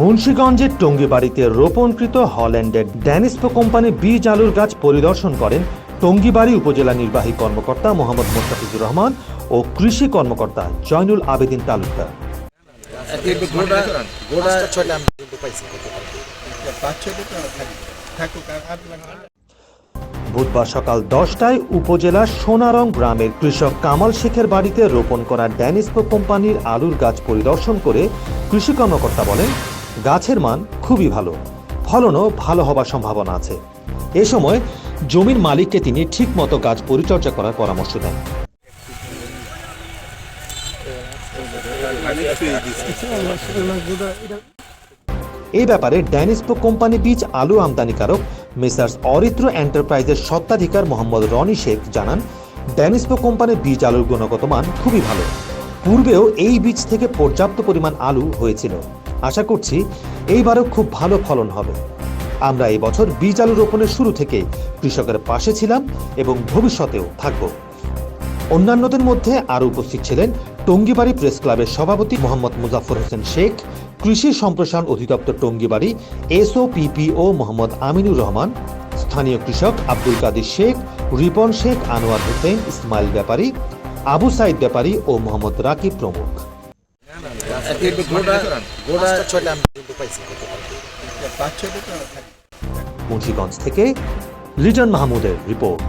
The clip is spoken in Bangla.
মুন্সীগঞ্জের টঙ্গিবাড়িতে রোপণকৃত হল্যান্ডের ড্যানিস্পো কোম্পানি বীজ আলুর গাছ পরিদর্শন করেন টঙ্গিবাড়ি উপজেলা নির্বাহী কর্মকর্তা মোহাম্মদ মোস্তাফিজুর রহমান ও কৃষি কর্মকর্তা জয়নুল আবেদিন তালুকদার। বুধবার সকাল দশটায় উপজেলার সোনারং গ্রামের কৃষক কামাল শেখের বাড়িতে রোপণ করা ড্যানিস্পো কোম্পানির আলুর গাছ পরিদর্শন করে কৃষি কর্মকর্তা বলেন, গাছের মান খুবই ভালো, ফলনও ভালো হবার সম্ভাবনা আছে। এ সময় জমির মালিককে তিনি ঠিকমতো গাছ পরিচর্যা করার পরামর্শ দেন। এই ব্যাপারে ড্যানিস্পো কোম্পানি বীজ আলু আমদানিকারক মিসার্স অরিত্র এন্টারপ্রাইজের সত্ত্বাধিকার মোহাম্মদ রনি শেখ জানান ড্যানিসপো কোম্পানির বীজ আলুর গুণগত মান খুবই ভালো। পূর্বেও এই বীজ থেকে পর্যাপ্ত পরিমাণ আলু হয়েছিল। আশা করছি এইবারও খুব ভালো ফলন হবে। আমরা এই বছর বীজ আলু রোপণের শুরু থেকেই কৃষকের পাশে ছিলাম এবং ভবিষ্যতেও থাকব। অন্যান্যদের মধ্যে আরও উপস্থিত ছিলেন টঙ্গিবাড়ি প্রেস ক্লাবের সভাপতি মোহাম্মদ মুজাফর হোসেন শেখ, কৃষি সম্প্রসারণ অধিদপ্তর টঙ্গিবাড়ি এসওপিপিও মোহাম্মদ আমিনুর রহমান, স্থানীয় কৃষক আব্দুল কাদির শেখ, রিপন শেখ, আনোয়ার হোসেন, ইসমাইল ব্যাপারী, আবু সাইদ ব্যাপারী ও মোহাম্মদ রাকিব প্রমুখ। মুন্সিগঞ্জ থেকে লিটন মাহমুদের রিপোর্ট।